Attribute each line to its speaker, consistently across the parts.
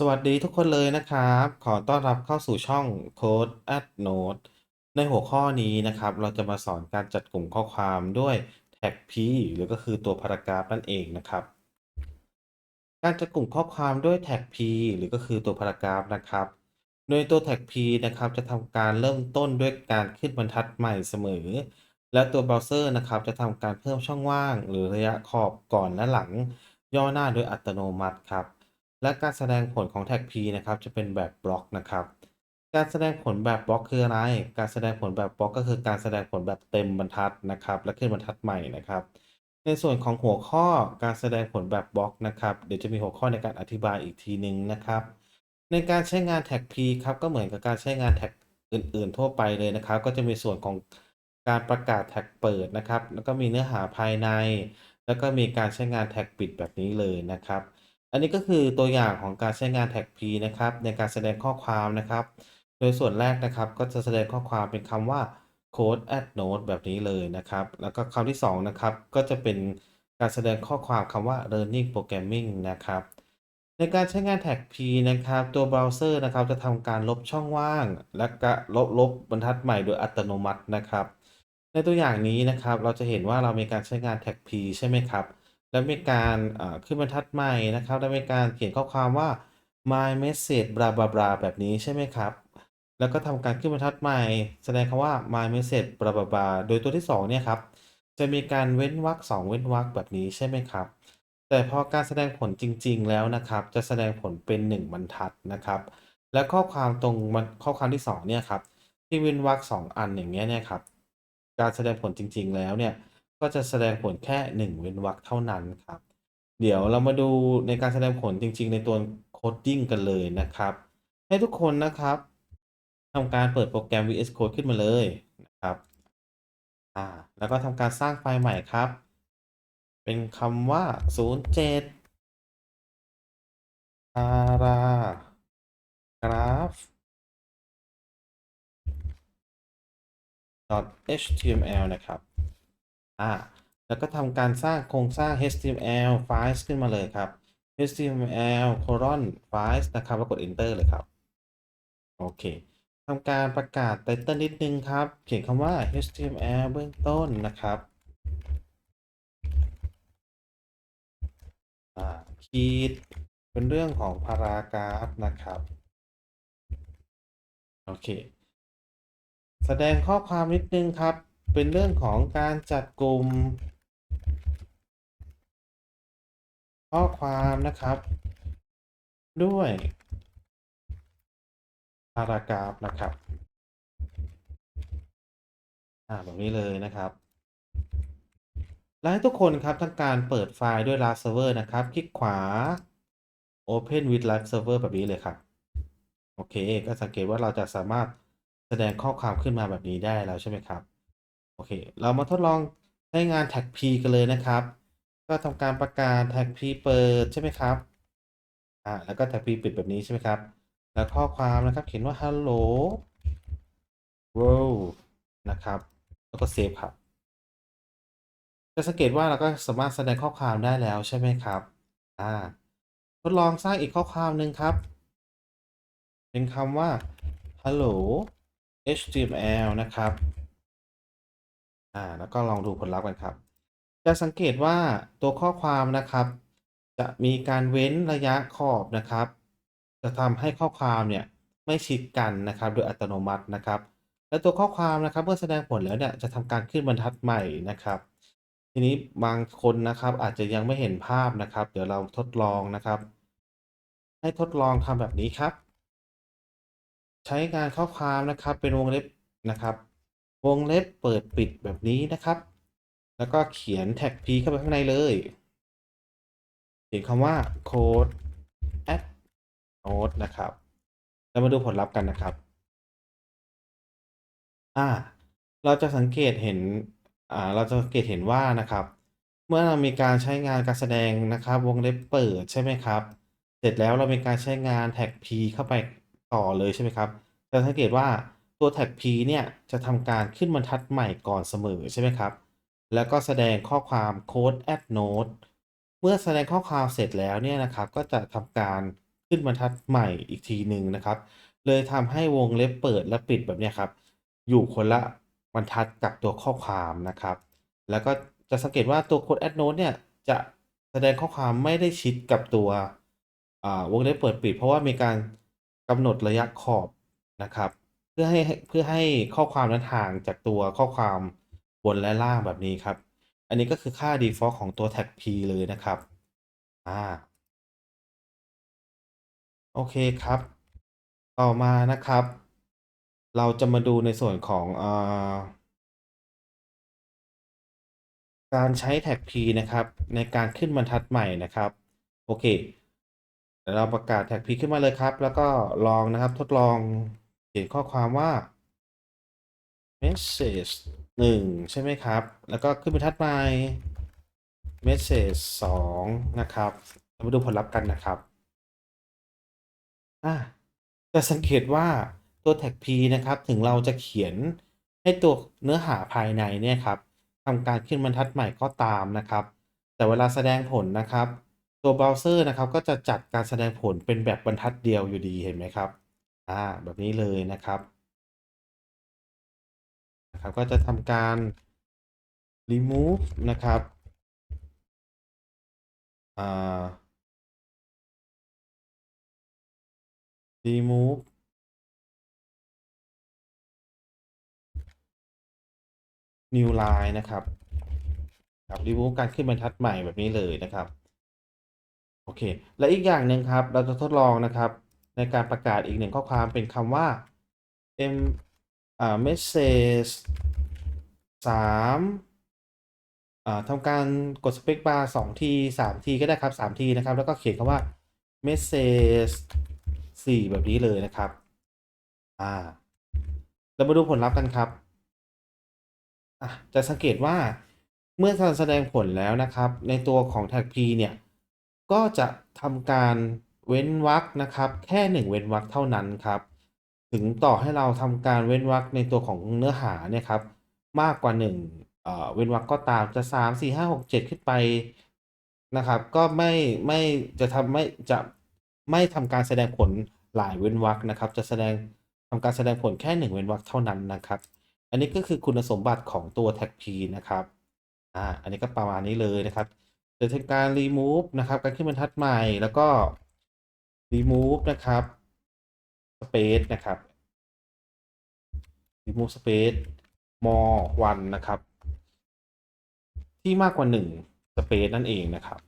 Speaker 1: สวัสดีทุกคนเลยนะครับ ขอต้อนรับเข้าสู่ช่อง Code at Note ในหัวข้อนี้นะครับ เราจะมาสอนการจัดกลุ่มข้อความด้วย tag p หรือก็คือตัว paragraph นั่นเองนะครับ การจัดกลุ่มข้อความด้วย tag p หรือก็คือตัว paragraph นะครับ โดยตัว tag p นะครับจะทำการเริ่มต้นด้วยการขึ้นบรรทัดใหม่เสมอ และตัวเบราว์เซอร์นะครับจะทำการเพิ่มช่องว่าง หรือระยะขอบก่อนและหลัง ย่อหน้าโดยอัตโนมัติครับ และการแสดงผลของ tag p นะครับจะเป็นแบบบล็อกนะครับ การแสดงผลแบบบล็อกคืออะไร การแสดงผลแบบบล็อกก็คือการแสดงผลแบบเต็มบรรทัดนะครับ และขึ้นบรรทัดใหม่นะครับ ในส่วนของหัวข้อการแสดงผลแบบบล็อกนะครับ เดี๋ยวจะมีหัวข้อในการอธิบายอีกทีหนึ่งนะครับ ในการใช้งาน tag p ครับก็เหมือนกับการใช้งานแท็กอื่น ๆ ทั่วไปเลยนะครับ ก็จะมีส่วนของการประกาศแท็กเปิดนะครับ แล้วก็มีเนื้อหาภายใน แล้วก็มีการใช้งานแท็กปิดแบบนี้เลยนะครับ อันนี้ก็คือตัวอย่างของการใช้งาน tag p นะครับ ในการแสดงข้อความนะครับ โดยส่วนแรกนะครับก็จะแสดงข้อความเป็นคำว่า code add note แบบนี้เลยนะครับ แล้วก็คำที่สองนะครับก็จะเป็นการแสดงข้อความคำว่า learning programming นะครับ ในการใช้งาน tag p นะครับ ตัวเบราว์เซอร์นะครับจะทำการลบช่องว่าง และก็ลบลบบรรทัดใหม่โดยอัตโนมัตินะครับ ในตัวอย่างนี้นะครับเราจะเห็นว่าเรามีการใช้งาน tag p ใช่ไหมครับ แล้วมีการขึ้นบรรทัดใหม่นะครับ แล้วมีการเขียนข้อความว่า my message บลาบลาบลาแบบนี้ใช่ไหมครับ แล้วก็ทำการขึ้นบรรทัดใหม่ แสดงคำว่า my message บลาบลาบลาโดยตัวที่ 2 เนี่ยครับ จะมีการเว้นวรรค2เว้นวรรคแบบนี้ใช่ไหมครับ แต่พอการแสดงผลจริง ๆ แล้วนะครับ จะแสดงผลเป็น 1 บรรทัดนะครับ และข้อความตรงข้อความที่ 2 เนี่ยครับ ที่เว้นวรรค2อันอย่างเงี้ยเนี่ยครับ การแสดงผลจริง ๆ แล้วเนี่ย ก็จะแสดงผลแค่ 1 เว้นวรรคเท่านั้นครับ เดี๋ยวเรามาดูในการแสดงผลจริง ๆ ในตัว coding กันเลยนะครับ ให้ทุกคนนะครับทำการเปิดโปรแกรม VS Code ขึ้นมาเลยนะครับอ่าแล้วก็ทำการสร้างไฟล์ใหม่ครับ เป็นคำว่า 07 paragraph html นะครับ อ่าแล้วก็ทำการสร้างโครงสร้าง html files ขึ้นมาเลยครับ html colon files นะครับแล้วกด enter เลยครับ โอเคทำการประกาศ title นิดนึงครับ เขียนคำว่า html เบื้องต้นนะครับ อ่าขีดเป็นเรื่องของ paragraph นะครับ โอเค แสดงข้อความนิดนึงครับ เป็นเรื่องของการจัดกลุ่มข้อความนะครับ ด้วย paragraph นะครับ อ่าแบบนี้เลยนะครับและให้ทุกคนครับทำการเปิดไฟล์ด้วย Last Server นะครับ คลิกขวา Open with Live Server แบบนี้เลยครับ โอเค ก็สังเกตว่าเราจะสามารถแสดงข้อความขึ้นมาแบบนี้ได้แล้วใช่ไหมครับ โอเค เรามาทดลองใช้งาน tag p กันเลยนะครับ ก็ทำการประกาศ tag p เปิดใช่ไหมครับ อ่า แล้วก็ tag p ปิดแบบนี้ใช่ไหมครับ แล้วข้อความนะครับเขียนว่า hello world นะครับ แล้วก็เซฟครับ จะสังเกตว่าเราก็สามารถแสดงข้อความได้แล้วใช่ไหมครับ อ่า ทดลองสร้างอีกข้อความหนึ่งครับ เป็นคำว่า hello html นะครับ อ่า แล้วก็ลองดูผลลัพธ์กันครับ จะสังเกตว่าตัวข้อความนะครับ จะมีการเว้นระยะขอบนะครับ จะทำให้ข้อความเนี่ยไม่ชิดกันนะครับโดยอัตโนมัตินะครับ และตัวข้อความนะครับเมื่อแสดงผลแล้วเนี่ยจะทำการขึ้นบรรทัดใหม่นะครับ ทีนี้บางคนนะครับอาจจะยังไม่เห็นภาพนะครับ เดี๋ยวเราทดลองนะครับ ให้ทดลองทำแบบนี้ครับ ใช้งานข้อความนะครับเป็นวงเล็บนะครับ วงเล็บเปิดปิดแบบนี้นะครับ แล้วก็เขียนแท็ก p เข้าไปข้างในเลย เขียนคำว่า code add note นะครับเรามาดูผลลัพธ์กันนะครับ อ่า เราจะสังเกตเห็น อ่า เราจะสังเกตเห็นว่านะครับ เมื่อเรามีการใช้งานการแสดงนะครับ วงเล็บเปิดใช่ไหมครับ เสร็จแล้วเรามีการใช้งานแท็ก p เข้าไปต่อเลยใช่ไหมครับ จะสังเกตว่า ตัวแท็ก p เนี่ยจะทำการขึ้นบรรทัดใหม่ก่อนเสมอใช่ไหมครับ แล้วก็แสดงข้อความ code add note เมื่อแสดงข้อความเสร็จแล้วเนี่ยนะครับ ก็จะทำการขึ้นบรรทัดใหม่อีกทีหนึ่งนะครับ เลยทำให้วงเล็บเปิดและปิดแบบนี้ครับ อยู่คนละบรรทัดกับตัวข้อความนะครับ แล้วก็จะสังเกตว่าตัว Code Add Note เนี่ยจะแสดงข้อความไม่ได้ชิดกับตัววงเล็บเปิดปิด เพราะว่ามีการกำหนดระยะขอบนะครับ พื่อให้เพื่อให้ข้อความนั้นห่างจากตัวข้อความบนและล่างแบบนี้ครับ อันนี้ก็คือค่า default ของตัว tag p เลยนะครับอ่าโอเคครับ ต่อมานะครับ เราจะมาดูในส่วนของอาการใช้ tag p นะครับ ในการขึ้นบรรทัดใหม่นะครับ โอเคเดี๋ยวเราประกาศ tag p ขึ้นมาเลยครับ แล้วก็ลองนะครับทดลอง ขียนข้อความว่า message 1 ใช่ไหมครับ แล้วก็ขึ้นบรรทัดใหม่ message 2 นะครับเรามาดูผลลัพธ์กันนะครับอะจะสังเกตว่าตัว tag p นะครับ ถึงเราจะเขียนให้ตัวเนื้อหาภายในเนี่ยครับทำการขึ้นบรรทัดใหม่ก็ตามนะครับ แต่เวลาแสดงผลนะครับ ตัวเบราว์เซอร์นะครับ ก็จะจัดการแสดงผลเป็นแบบบรรทัดเดียวอยู่ดีเห็นไหมครับ อ่าแบบนี้เลยนะครับนะครับ ก็จะทำการ remove นะครับอ่า remove new line นะครับครับ remove การขึ้นบรรทัดใหม่แบบนี้เลยนะครับ โอเค และอีกอย่างหนึ่งครับ เราจะทดลองนะครับ ในการประกาศอีกหนึ่งข้อความเป็นคำว่า m อ่า message สามอ่าทำการกด space bar สองทีสามทีก็ได้ครับสามทีนะครับ แล้วก็เขียนคำว่า message สี่แบบนี้เลยนะครับ อ่าเรามาดูผลลัพธ์กันครับอะจะสังเกตว่าเมื่อการแสดงผลแล้วนะครับ ในตัวของ tag p เนี่ย ก็จะทำการ เว้นวรรคนะครับ แค่หนึ่งเว้นวรรคเท่านั้นครับ ถึงต่อให้เราทำการเว้นวรรคในตัวของเนื้อหาเนี่ยครับ มากกว่าหนึ่งเอ่อเว้นวรรคก็ตามจะสามสี่ห้าหกเจ็ดขึ้นไปนะครับ ก็ไม่ไม่จะทำไม่จะไม่ทำการแสดงผลหลายเว้นวรรคนะครับ จะแสดงทำการแสดงผลแค่หนึ่งเว้นวรรคเท่านั้นนะครับ อันนี้ก็คือคุณสมบัติของตัว tag p นะครับอ่าอันนี้ก็ประมาณนี้เลยนะครับจะทำการ remove นะครับ การขึ้นบรรทัดใหม่แล้วก็ remove นะครับ space นะครับ remove space more one นะครับ ที่มากกว่า 1 space นั่นเองนะครับ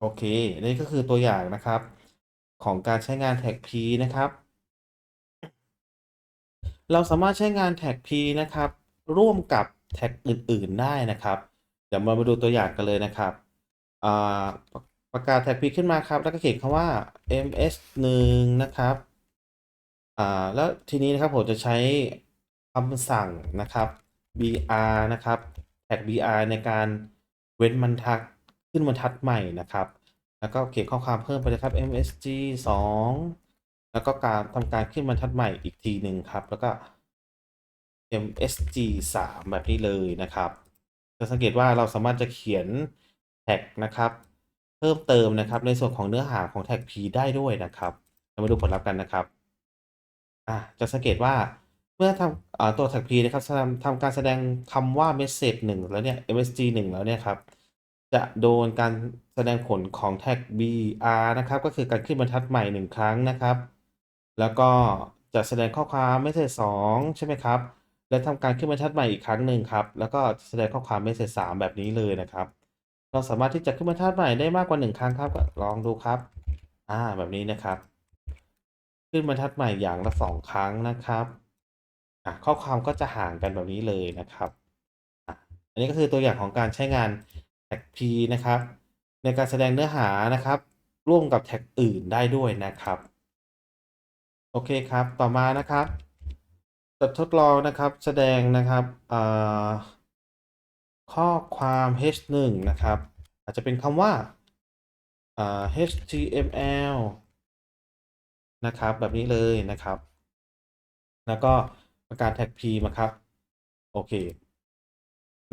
Speaker 1: โอเค นี่ก็คือตัวอย่างนะครับ ของการใช้งาน tag p นะครับ เราสามารถใช้งาน tag p นะครับ ร่วมกับแท็กอื่น ๆ ได้นะครับ เดี๋ยวมาดูตัวอย่างกันเลยนะครับ อ่าประกาศแท็ก p ขึ้นมาครับ แล้วก็เขียนคำว่า ms 1นะครับ อ่า แล้วทีนี้นะครับผมจะใช้คำสั่งนะครับ br นะครับแท็ก br ในการเว้นบรรทัดขึ้นบรรทัดใหม่นะครับ แล้วก็เขียนข้อความเพิ่มไปเลยครับ msg 2แล้วก็การทำการขึ้นบรรทัดใหม่อีกทีหนึ่งครับ แล้วก็ msg 3แบบนี้เลยนะครับ จะสังเกตว่าเราสามารถจะเขียนแท็กนะครับ เพิ่มเติมนะครับ ในส่วนของเนื้อหาของแท็ก p ได้ด้วยนะครับเรามาดูผลลัพธ์กันนะครับอะจะสังเกตว่าเมื่อทำอตัวแท็ก p นะครับทำทำการแสดงคำว่า message 1 แล้วเนี่ย msg 1 แล้วเนี่ยครับจะโดนการแสดงผลของแท็ก br นะครับ ก็คือการขึ้นบรรทัดใหม่ 1 ครั้งนะครับ แล้วก็จะแสดงข้อความ message 2ใช่ไหมครับ และทำการขึ้นบรรทัดใหม่อีกครั้งหนึ่งครับ แล้วก็แสดงข้อความ message 3แบบนี้เลยนะครับ เราสามารถที่จะขึ้นบรรทัดใหม่ได้มากกว่า 1 ครั้งครับก็ลองดูครับ อ่าแบบนี้นะครับ ขึ้นบรรทัดใหม่อย่างละ 2 ครั้งนะครับอะข้อความก็จะห่างกันแบบนี้เลยนะครับอะอันนี้ก็คือตัวอย่างของการใช้งานแท็ก p นะครับ ในการแสดงเนื้อหานะครับ ร่วมกับแท็กอื่นได้ด้วยนะครับ โอเคครับต่อมานะครับจะทดลองนะครับแสดงนะครับอ่า ข้อความ h1 นะครับ อาจจะเป็นคำว่า html นะครับแบบนี้เลยนะครับ แล้วก็ประกาศแท็ก p มาครับ โอเค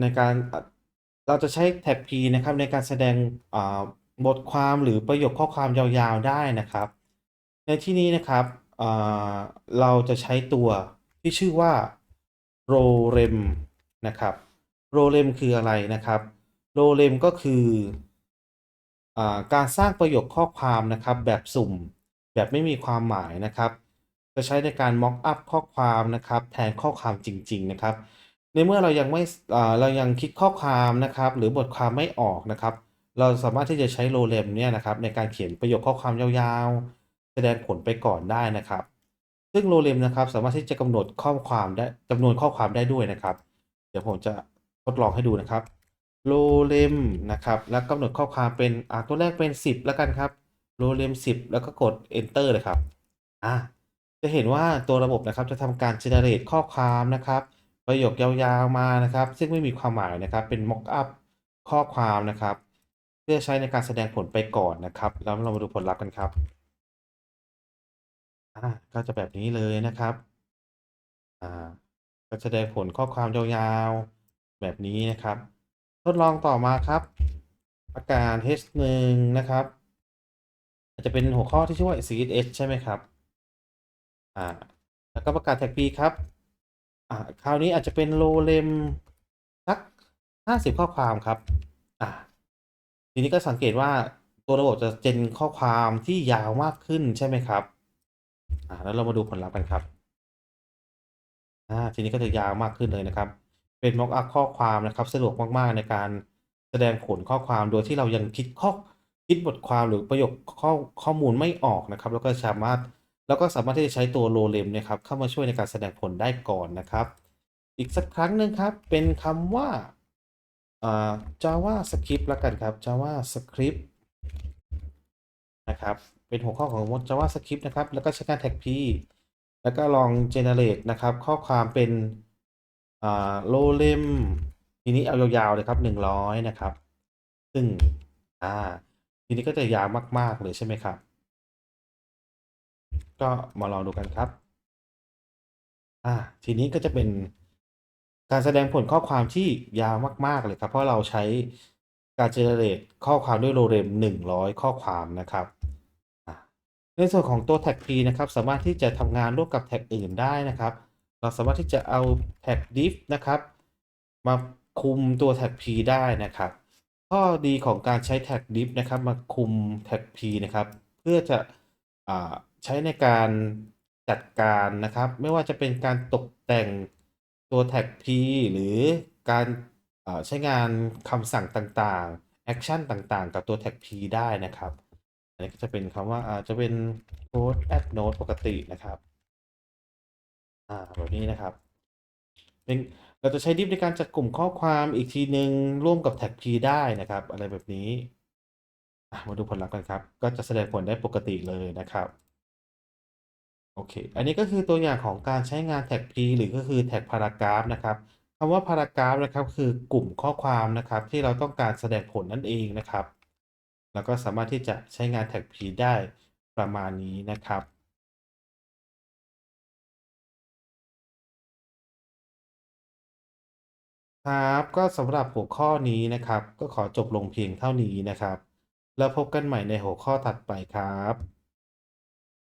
Speaker 1: ในการเราจะใช้แท็ก p นะครับ ในการแสดงบทความหรือประโยคข้อความยาวๆได้นะครับ ในที่นี้นะครับเราจะใช้ตัวที่ชื่อว่า rorem นะครับ rorem คืออะไรนะครับ rorem ก็คืออการสร้างประโยคข้อความนะครับ แบบสุ่มแบบไม่มีความหมายนะครับ จะใช้ในการ mock up ข้อความนะครับ แทนข้อความจริง ๆ นะครับ ในเมื่อเรายังไม่เรายังคิดข้อความนะครับ หรือบทความไม่ออกนะครับ เราสามารถที่จะใช้ rorem เนี่ยนะครับในการเขียนประโยคข้อความยาวๆ แสดงผลไปก่อนได้นะครับ ซึ่ง rorem นะครับสามารถที่จะกำหนดข้อความได้จำนวนข้อความได้ด้วยนะครับ เดี๋ยวผมจะ ทดลองให้ดูนะครับ rorem นะครับแล้วกำหนดข้อความเป็นอ่าตัวแรกเป็น 10 แล้วกันครับ rorem 10 แล้วก็กด enter เลยครับอ่าจะเห็นว่าตัวระบบนะครับจะทำการ generate ข้อความนะครับ ประโยคยาวๆมานะครับ ซึ่งไม่มีความหมายนะครับเป็น mock up ข้อความนะครับ เพื่อใช้ในการแสดงผลไปก่อนนะครับ แล้วเรามาดูผลลัพธ์กันครับอ่าก็จะแบบนี้เลยนะครับอ่าก็แสดงผลข้อความยาวๆ แบบนี้นะครับ ทดลองต่อมาครับประกาศ H1 นะครับ อาจจะเป็นหัวข้อที่ชื่อว่า CSS ใช่ไหมครับอ่าแล้วก็ประกาศ tag p ครับอ่าคราวนี้อาจจะเป็น rorem สัก 50 ข้อความครับอ่าทีนี้ก็สังเกตว่าตัวระบบจะเจนข้อความที่ยาวมากขึ้นใช่ไหมครับอ่าแล้วเรามาดูผลลัพธ์กันครับอ่าทีนี้ก็จะยาวมากขึ้นเลยนะครับ เป็น mock up ข้อความนะครับสะดวกมากๆในการแสดงผลข้อความโดยที่เรายังคิดข้อคิดบทความหรือประโยคข้อข้อมูลไม่ออกนะครับ แล้วก็สามารถแล้วก็สามารถที่จะใช้ตัว rorem เนี่ยครับเข้ามาช่วยในการแสดงผลได้ก่อนนะครับ อีกสักครั้งหนึ่งครับ เป็นคำว่าอ่า javascript แล้วกันครับ javascript นะครับ เป็นหัวข้อของ javascript นะครับ แล้วก็ใช้การ tag p แล้วก็ลอง generate นะครับ ข้อความเป็น อ่า rorem ทีนี้เอายาวๆเลยครับ100นะครับ ซึ่งอ่าทีนี้ก็จะยาวมาก ๆ เลยใช่ไหมครับ ก็มาลองดูกันครับอ่าทีนี้ก็จะเป็นการแสดงผลข้อความที่ยาวมาก ๆ เลยครับ เพราะเราใช้การ generate ข้อความด้วย rorem 100 ข้อความนะครับในส่วนของตัว tag p นะครับ สามารถที่จะทำงานร่วมกับแท็กอื่นได้นะครับ เราสามารถที่จะเอาแท็ก div นะครับ มาคุมตัวแท็ก p ได้นะครับ ข้อดีของการใช้แท็ก div นะครับ มาคุมแท็ก p นะครับ เพื่อจะอใช้ในการจัดการนะครับ ไม่ว่าจะเป็นการตกแต่งตัวแท็ก p หรือการใช้งานคำสั่งต่างๆ แอคชั่นต่างๆ กับตัวแท็ก p ได้นะครับ อันนี้ก็จะเป็นคำว่าอาจะเป็น code add node ปกตินะครับ อ่า แบบนี้นะครับ เป็นเราจะใช้ div ในการจัดกลุ่มข้อความอีกทีหนึ่งร่วมกับแท็ก p ได้นะครับ อะไรแบบนี้อะมาดูผลลัพธ์กันครับ ก็จะแสดงผลได้ปกติเลยนะครับ โอเค อันนี้ก็คือตัวอย่างของการใช้งานแท็ก p หรือก็คือแท็ก paragraph นะครับคำว่า paragraph นะครับ คือกลุ่มข้อความนะครับ ที่เราต้องการแสดงผลนั่นเองนะครับ แล้วก็สามารถที่จะใช้งานแท็ก p ได้ประมาณนี้นะครับ ครับก็สำหรับหัวข้อนี้นะครับ ก็ขอจบลงเพียงเท่านี้นะครับ แล้วพบกันใหม่ในหัวข้อถัดไปครับ